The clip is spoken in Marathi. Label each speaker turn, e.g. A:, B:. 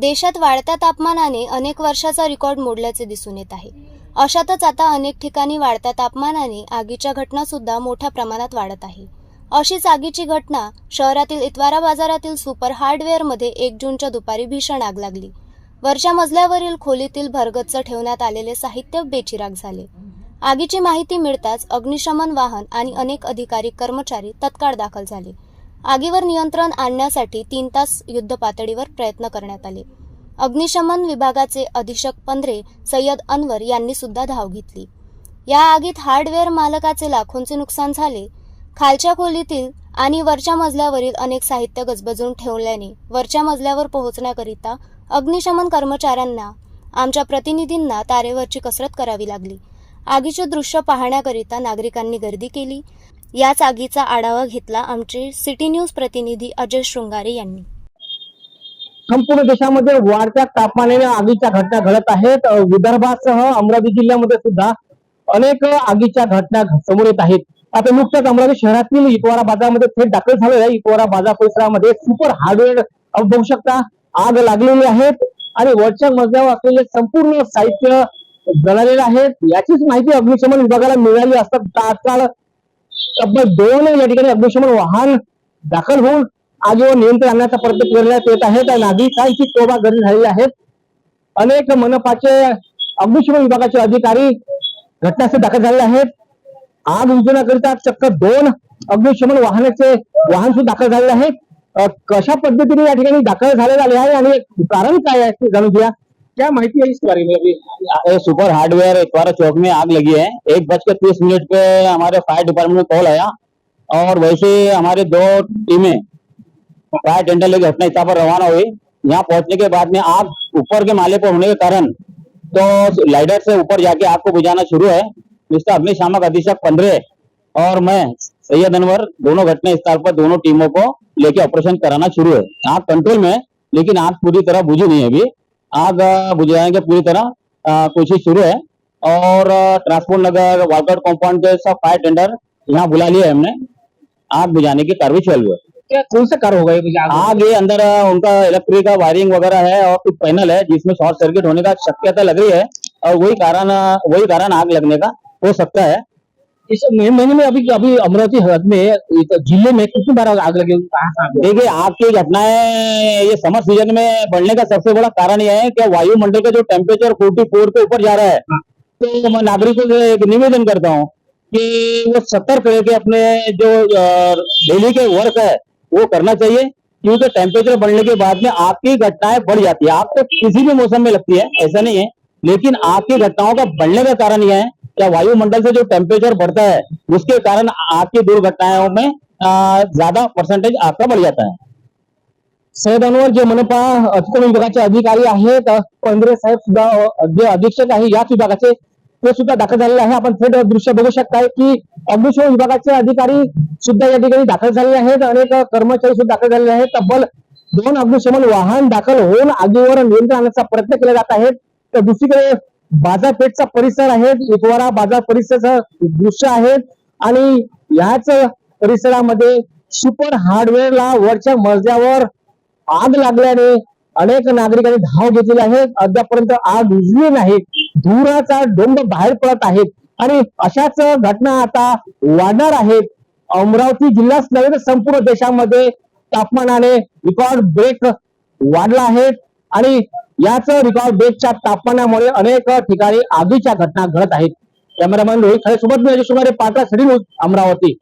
A: देशात वाढत्या तापमानाने अनेक वर्षाचा रेकॉर्ड मोडल्याचे दिसून येत आहे. अशातच आता अनेक ठिकाणी वाढत्या तापमानाने आगीच्या घटना सुद्धा मोठ्या प्रमाणात वाढत आहे. अशीच आगीची घटना शहरातील इतवारा बाजारातील सुपर हार्डवेअरमध्ये एक जूनच्या दुपारी भीषण आग लागली. वरच्या मजल्यावरील खोलीतील भरगच्च ठेवण्यात आलेले साहित्य बेचिराग झाले. आगीची माहिती मिळताच अग्निशमन वाहन आणि अनेक अधिकारी कर्मचारी तत्काळ दाखल झाले. आगीवर नियंत्रण आणण्यासाठी तीन तास युद्ध पातळीवर प्रयत्न करण्यात आले. अग्निशमन विभागाचे अधीक्षक पंधरे सय्यद अनवर यांनी सुद्धा धाव घेतली. या आगीत हार्डवेअर मालकाचे लाखोंचे नुकसान झाले. खालच्या खोलीतील आणि वरच्या मजल्यावरील अनेक साहित्य गजबजून ठेवल्याने वरच्या मजल्यावर पोहोचण्याकरिता अग्निशमन कर्मचाऱ्यांना आमच्या प्रतिनिधींना तारेवरची कसरत करावी लागली. आगीचे दृश्य पाहण्याकरिता नागरिकांनी गर्दी केली. याच आगीचा आढावा घेतला आमचे सिटी न्यूज प्रतिनिधी अजय शृंगारे यांनी.
B: संपूर्ण देशामध्ये वाढत्या तापमानाने आगीच्या घटना घडत आहेत. विदर्भासह अमरावती जिल्ह्यामध्ये सुद्धा अनेक आगीच्या घटना समोर येत आहेत. आता नुकत्याच अमरावती शहरातील इतवारा बाजारामध्ये थेट दाखल झालेलं आहे इतवारा बाजार परिसरामध्ये सुपर हार्डवेअर बघू शकता आग लागलेली आहेत आणि वरच्या मजल्यावर असलेले संपूर्ण साहित्य जळालेलं आहे. याचीच माहिती अग्निशमन विभागाला मिळाली असतात तात्काळ तब्बल दोन या ठिकाणी अग्निशमन वाहन दाखल होऊन आगीवर नियंत्रण आणण्याचा प्रयत्न करण्यात येत आहे. त्या नागरिकांची तोबा गर्दी झालेली आहे अनेक मनपाचे अग्निशमन विभागाचे अधिकारी घटनास्थळी दाखल झालेले आहेत. आग विझवण्याकरिता चक्क दोन अग्निशमन वाहनाचे वाहन सुद्धा दाखल झालेले आहेत. कशा पद्धतीने या ठिकाणी दाखल झालेले आहे आणि कारण काय आहे ते जाणून घ्या क्या माहिती है इस बारे में अभी?
C: सुपर हार्डवेयर इतवारा चौक में आग लगी है। एक बज के तीस मिनट पे हमारे फायर डिपार्टमेंट में कॉल आया और वैसे हमारे दो टीमें फायर टेंडर लेकर घटना स्थल पर रवाना हुई यहाँ पहुँचने के बाद में आग ऊपर के माले पर होने के कारण तो लाइडर से ऊपर जाके आग को बुझाना शुरू है। मिस्टर अग्निशामक, अधीक्षक पंद्रह और मैं, सैयद अनवर, दोनों घटना स्थल पर दोनों टीमों को लेके ऑपरेशन कराना शुरू है। आग कंट्रोल में लेकिन आग पूरी तरह बुझी नहीं है अभी। आग बुझाने की पूरी तरह कोशिश शुरू है। और ट्रांसपोर्ट नगर वालकट कॉम्पाउंड के सब फायर टेंडर यहाँ बुला लिया है हमने। आग बुझाने की कार्रवाई चल रही है।
B: क्या कौन सा कार होगा ये आग?
C: ये अंदर उनका इलेक्ट्रिक का वायरिंग वगैरह है और कुछ पैनल है जिसमें शॉर्ट सर्किट होने का शक्यता लग रही है। और वही कारण वही कारण आग लगने का हो सकता है।
B: इस महीने में अभी अभी अमरावती हद में ज़िले में कितनी बार आग लगी?
C: देखिए आग की घटनाएँ ये समर सीज़न में बढ़ने का सबसे बड़ा कारण यह है कि वायुमंडल का जो टेम्परेचर 44 के ऊपर जा रहा है तो मैं नागरिकों से एक निवेदन करता हूँ कि वो सतर्क रह के अपने जो डेली के वर्क है वो करना चाहिए क्योंकि टेम्परेचर बढ़ने के बाद में आग की घटनाएँ बढ़ जाती है। आग तो किसी भी मौसम में लगती है ऐसा नहीं है लेकिन आग की घटनाओं का बढ़ने का कारण यह है या वायुमंडल से जो टेम्परेचर बढ़ता है उसके कारण आग की दुर्घटनाओं में ज्यादा परसेंटेज आग का बढ़ जाता है।
B: सैयद अनवर जे मनपा अतिक्रमण विभागाचे अधिकारी आहेत पंधरे साहेब सुद्धा जे अधीक्षक आहे याच विभागाचे ते सुद्धा दाखल झालेले आहे. आपण थेट दृश्य बघू शकताय की अग्निशमन विभागाचे अधिकारी सुद्धा या ठिकाणी दाखल झालेले आहेत. अनेक कर्मचारी सुद्धा दाखल झालेले आहेत. तब्बल दोन अग्निशमन वाहन दाखल होऊन आगीवर नियंत्रण आणण्याचा प्रयत्न केला जात आहेत तर दुसरीकडे बाजारपेठचा परिसर आहे इतवारा बाजार परिसरचं दृश्य आहे आणि याच परिसरामध्ये सुपर हार्डवेअरला वरच्या मजल्यावर आग लागल्याने अनेक नागरिकांनी धाव घेतलेली आहे. अद्यापर्यंत आग उजवी नाही. धुराचा डोंब बाहेर पडत आहेत आणि अशाच घटना आता वाढणार आहेत. अमरावती जिल्हाच नव्हे तर संपूर्ण देशामध्ये तापमानाने रेकॉर्ड ब्रेक वाढला आहे आणि याच रिकॉर्ड बेगच्या तापमानामुळे अनेक ठिकाणी आगीच्या घटना घडत आहेत. कॅमेरामॅन रोहित खळे सोबत मी सुमारे पाटला सडी न्यूज अमरावती.